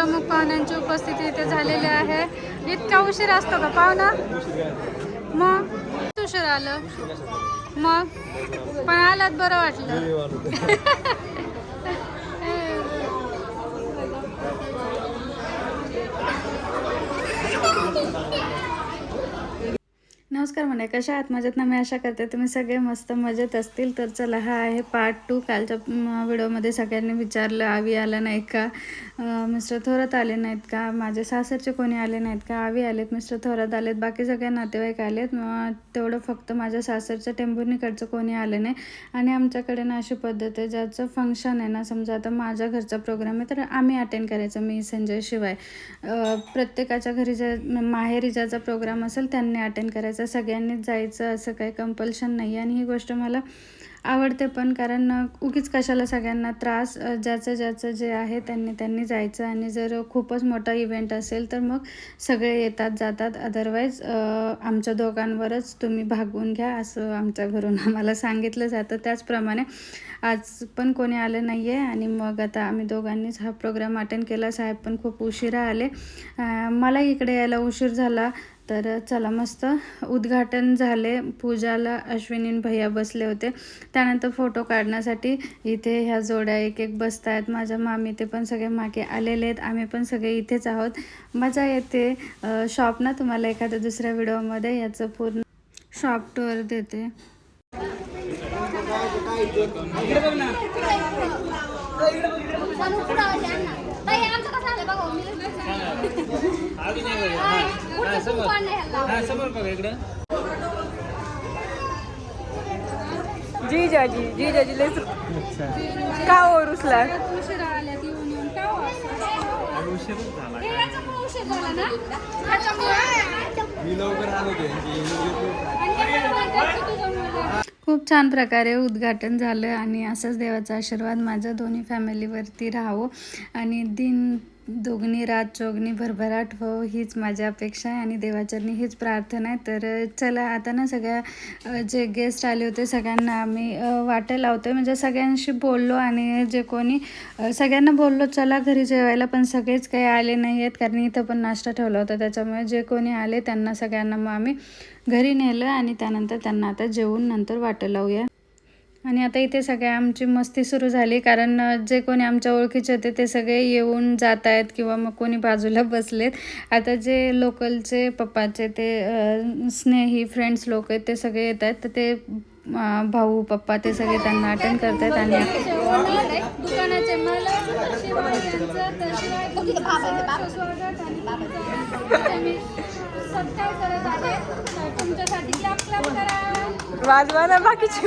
प्रमुख पाहुण्यांची उपस्थिती इथे झालेली आहे. इतका उशीर असतो का? पाहुणा मग? उशीर आलं? मग? पण आलात बरं वाटलं. नमस्कार म्हणे कशा आहात? मजेत ना? मी आशा करते तुम्ही सगळे मस्त मजेत असतील. तर चला हा आहे पार्ट टू कालच्या व्हिडिओमध्ये सगळ्यांनी विचारलं आवी आला नाही का? मिस्टर थोरात आले नाहीत का? माझे सासरचे कोणी आले नाहीत का? आवी आलेत मिस्टर थोरात आलेत बाकी सगळे नातेवाईक आलेत. मग तेवढं फक्त माझ्या सासरच्या टेंभुर्णीकडचं कोणी आलं नाही. आणि आमच्याकडे ना अशी पद्धत आहे ज्याचं फंक्शन आहे ना समजा आता माझ्या घरचा प्रोग्राम आहे तर आम्ही अटेंड करायचं मी संजय शिवाय. प्रत्येकाच्या घरी ज्या माहेरी ज्याचा प्रोग्राम असेल त्यांनी अटेंड करायचं. सगळ्यांनीच जायचं असं काही कंपल्शन नाही आणि ही गोष्ट मला आवडते पण कारण उगीच कशाला सगळ्यांना त्रास ज्याचं ज्याचं जे आहे त्यांनी त्यांनी जायचं. आणि जर खूपच मोठा इव्हेंट असेल तर मग सगळे येतात जातात. अदरवाईज आमच्या दोघांवरच तुम्ही भागवून घ्या असं आमच्या घरून आम्हाला सांगितलं जातं. त्याचप्रमाणे आज पण कोणी आलं नाही आहे आणि मग आता आम्ही दोघांनीच हा प्रोग्राम अटेंड केला. साहेब पण खूप उशिरा आले. मला इकडे यायला उशीर झाला. तर चला मस्त उद्घाटन झाले. पूजाला अश्विनी भैया बसले होते. त्यानंतर फोटो काढण्यासाठी इथे ह्या जोड्या एक एक बसत आहेत माझ्या मामी ते पण सगळे मागे आलेले आहेत. आम्ही पण सगळे इथेच आहोत. मजा येते. शॉप ना तुम्हाला एखाद्या दुसऱ्या व्हिडिओमध्ये याचं पूर्ण शॉप टूर देते ताई, आमचं कसं आलं बघा, मी लगेच सांगते. आधी नाही बघा. हा, हा, समोर. हा, बघा इकडं. जीजाजी जीजाजी लयच का हो रुसला उशिरा आल्यात येऊन येऊन का हो असं? उशीरच झाला याच्यामुळे उशीर झाला ना? त्याच्यामुळे मी लवकर आलो होते आणि पण म्हणतात की तुझं मुलं- खूप छान प्रकारे उद्घाटन झालं आणि असंच देवाचा आशीर्वाद माझ्या दोन्ही फॅमिलीवरती राहावं आणि दिन दोघनी रात चोगणी भरभराट हो हीच माझी अपेक्षा आहे आणि देवाचरणी हीच प्रार्थना आहे. तर चला आता ना सगळ्या जे गेस्ट आले होते सगळ्यांना आम्ही वाटं वाटे लावतोय. म्हणजे सगळ्यांशी बोललो आणि जे कोणी सगळ्यांना बोललो चला घरी जेवायला पण सगळेच काही आले नाही आहेत कारण इथं पण नाश्ता ठेवला होता. त्याच्यामुळे जे कोणी आले त्यांना सगळ्यांना मग आम्ही घरी नेलं आणि त्यानंतर त्यांना आता जेवून नंतर वाटं लावूया. आणि आता इथे सगळ्या आमची मस्ती सुरू झाली कारण जे कोणी आमच्या ओळखीचे होते ते सगळे येऊन जात आहेत किंवा मग कोणी बाजूला बसलेत. आता जे लोकलचे पप्पाचे ते स्नेही फ्रेंड्स लोक आहेत ते सगळे येत आहेत. तर ते भाऊ पप्पा ते सगळे त्यांना अटेंड करत आहेत आणि दुकानाचे बाकीचे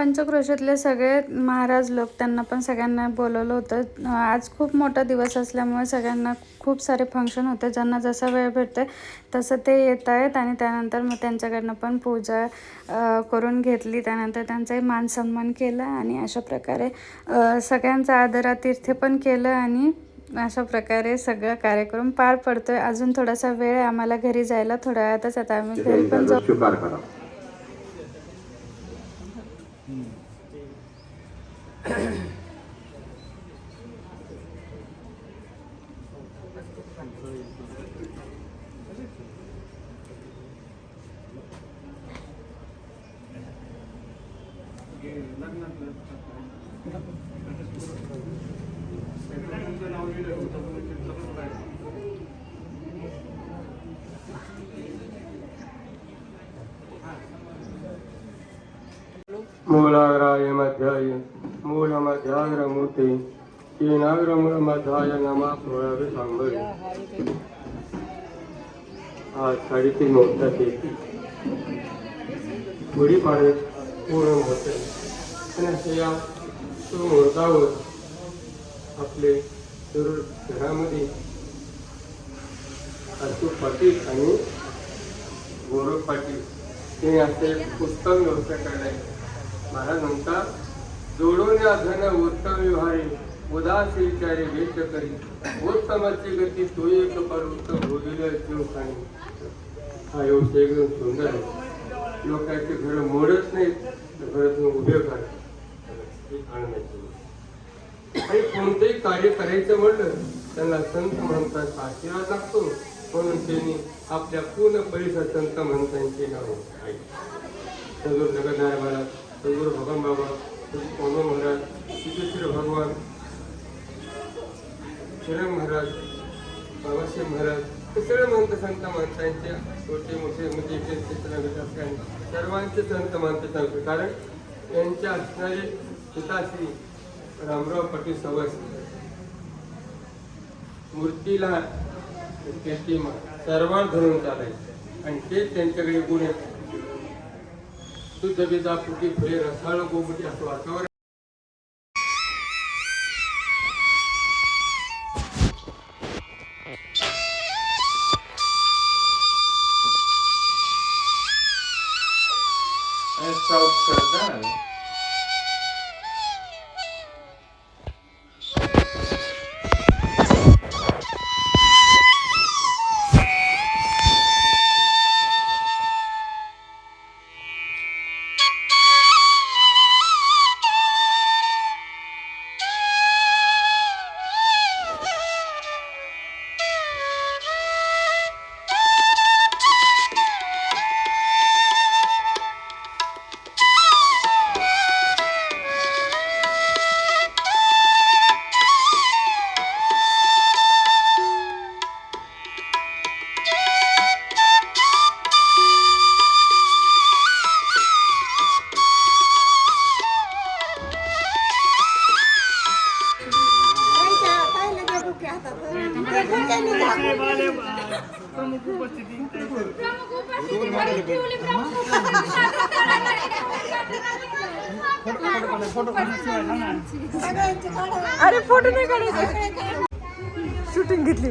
पंचक्रोशीतले सगळे महाराज लोक त्यांना पण सगळ्यांना बोलवलं होतं. आज खूप मोठा दिवस असल्यामुळे सगळ्यांना खूप सारे फंक्शन होते. ज्यांना जसा वेळ भेटते तसं ते येत आहेत आणि त्यानंतर मग त्यांच्याकडनं पण पूजा करून घेतली. त्यानंतर त्यांचाही मान सन्मान केला आणि अशा प्रकारे सगळ्यांचा आदरातिथ्य पण केलं आणि अशा प्रकारे सगळं कार्यक्रम पार पडतोय. अजून थोडासा वेळ आहे. आम्हाला घरी जायला थोड्या वेळातच आता आम्ही घरी पण जाऊ. మూలాగ్రాయ మధ్యాయ మూల మధ్యాగ్రమూర్తి ఈ నాగ్రమూల మధ్యాయ నమా సంభవి आज साडेतीन गुढी गुढीपाडवे पूर्ण होते. आणि अशा या सुमुहूर्तावर आपले जरूर घरामध्ये अशोक पाटील आणि गौरव पाटील हे असे उत्तम व्यवसाय करणे महाराज म्हणतात जोडून धन उत्तम व्यवहारी उदासी विचारे व्यक्त करी उत्तमाची गती तो एक पर उत्तम भोगिले लोकांनी हा योग एकदम सुंदर आहे. लोकांचे घर मोडत नाहीत तर घरातून उभे करा आणि कोणतेही कार्य करायचं म्हणलं त्यांना संत म्हणतात आशीर्वाद लागतो. म्हणून त्यांनी आपल्या पूर्ण परिसर संत म्हणतांचे नाव आहे. सदूर जगन्नाथ महाराज सदूर भगवान बाबा सदूर कोमल महाराज सिद्धेश्वर भगवान श्रीराम महाराज बाबासाहेब महाराज हे सगळे महंत संत माणसांचे छोटे मोठे म्हणजे सर्वांचे संत महंत चालतो कारण त्यांच्या असणारे पिताश्री रामराव पाटील सवस मूर्तीला त्याची सर्वात धरून चालायचे. आणि ते त्यांच्याकडे गुण आहेत. शुद्ध फुटी फुले रसाळ गोमुटी असं वातावरण प्रमुख उपस्थिती घरी ठेवली प्रमुख उपस्थिती अरे फोटो नाही काढायचे शूटिंग घेतली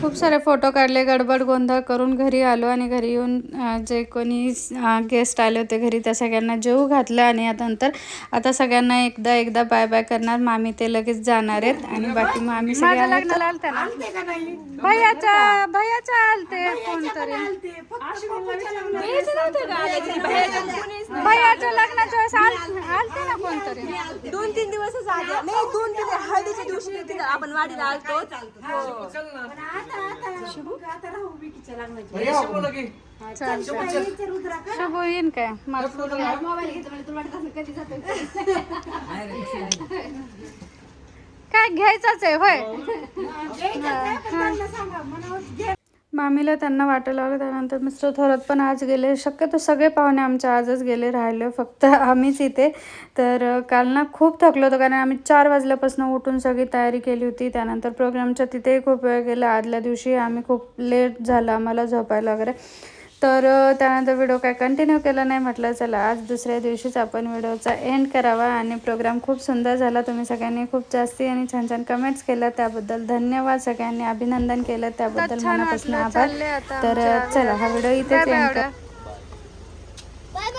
खूप सारे फोटो काढले गडबड गोंधळ करून घरी आलो आणि घरी येऊन जे कोणी गेस्ट आले होते घरी त्या सगळ्यांना जेवू घातलं आणि आता नंतर आता सगळ्यांना एकदा एकदा बाय बाय करणार. मामी ते लगेच जाणार आहेत आणि बाकी मग आम्ही सगळ्या लग्नाला आलते ना? भैयाच्या भैयाच्या आलते कोणतरी. लग्नाच्या वेळेस आल- आलते ना कोणतरी? दोन तीन दिवसच आधी नाही दोन तीन हळदीच्या दिवशी तिथं आपण वाडीला आलतो. शुभ येईन काय? मला मोबाईल घेतो म्हणजे तुला वाटत असेल कधी जातो? काय घ्यायचंच आहे होय. मामीला त्यांना वाटायला लागलं त्यानंतर मिस्टर थोरात पण आज गेले. शक्यतो सगळे पाहुणे आमच्या आजच गेले राहिले फक्त आम्हीच इथे. तर काल ना खूप थकलो होतो कारण आम्ही चार वाजल्यापासून उठून सगळी तयारी केली होती. त्यानंतर प्रोग्रामच्या तिथेही खूप वेळ गेला. आदल्या दिवशी आम्ही खूप लेट झालं आम्हाला झोपायला वगैरे. तर त्यानंतर व्हिडिओ काय कंटिन्यू केला नाही म्हटलं चला आज दुसऱ्या दिवशीच आपण व्हिडिओचा एंड करावा आणि प्रोग्राम खूप सुंदर झाला. तुम्ही सगळ्यांनी खूप जास्ती आणि छान छान कमेंट्स केल्या. त्याबद्दल धन्यवाद सगळ्यांनी. अभिनंदन केलं. त्याबद्दल मनापासून आभार. तर चला हा व्हिडिओ इथेच एंड कर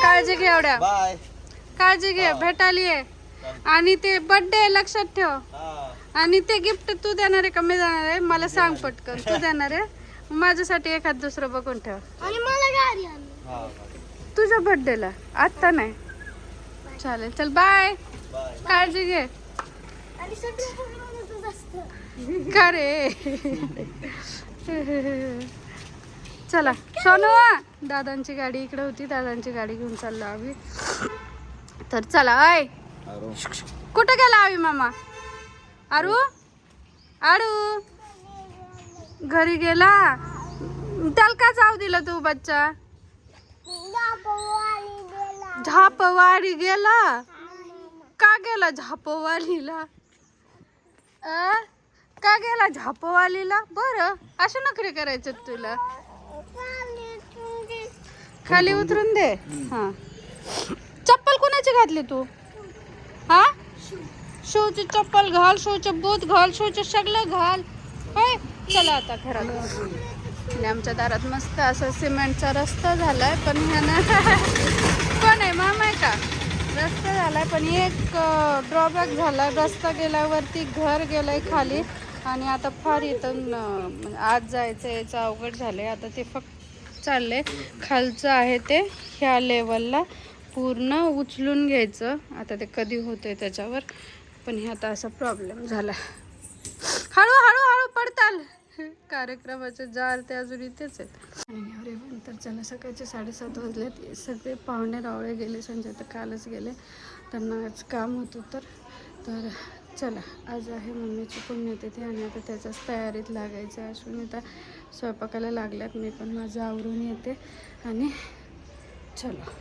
काळजी घे एवढ्या. काळजी घे. भेटाली आणि ते बर्थडे लक्षात ठेव. आणि ते गिफ्ट तू देणार आहे का मी देणार आहे. मला सांग पटकन. तू देणार आहे? माझ्यासाठी एखाद दुसरं बघून ठेव. आणि मला गाडी तुझ्या बर्थडेला आत्ता नाही. चालेल चल बाय काळजी घे. आणि सगळं बनवतच असतं का रे? चला सोनू दादांची गाडी इकडे होती दादांची गाडी घेऊन चाललो आम्ही. तर चला आय कुठं गेला आवी मामा? आरू आरू घरी गेला? त्याला का जाऊ दिलं तू बच्चा? झापवाडी गेला. का गेला झापवालीला? अ? का गेला झापवालीला? बरं असं नखरे करायचं तुला? खाली उतरून दे? हा. चप्पल कोणाची घातली तू? हा? शूची चप्पल घाल शूचे बूट घाल शूचे सगळं घाल. होय? चला आता घरात आणि आमच्या दारात मस्त असा सिमेंटचा रस्ता झालाय पण ह्यानं कोण आहे? मामा आहे का? रस्ता झालाय पण एक ड्रॉबॅक झाला रस्ता गेल्यावरती घर गेलंय खाली. आणि आता फार इथून आत जायचं याचं अवघड झालंय. आता ते फक्त चाललंय. खालचं आहे ते ह्या लेवलला पूर्ण उचलून घ्यायचं. आता ते कधी होतंय त्याच्यावर. पण हे आता असा प्रॉब्लेम झाला हळूहळू हळू हळू कार्यक्रमाचे जार ते अजून इथेच आहेत. आणि अरे तर चला सकाळचे साडेसात वाजलेत. सगळे पाहुणे रावळे गेले संजय तर कालच गेले. त्यांना आज काम होतं तर तर चला आज आहे मम्मीची पुण्यतिथी आणि आता त्याच्याच तयारीत लागायचं आहे. आता स्वयंपाकाला लागल्यात मी पण माझं आवरून येते. आणि चलो.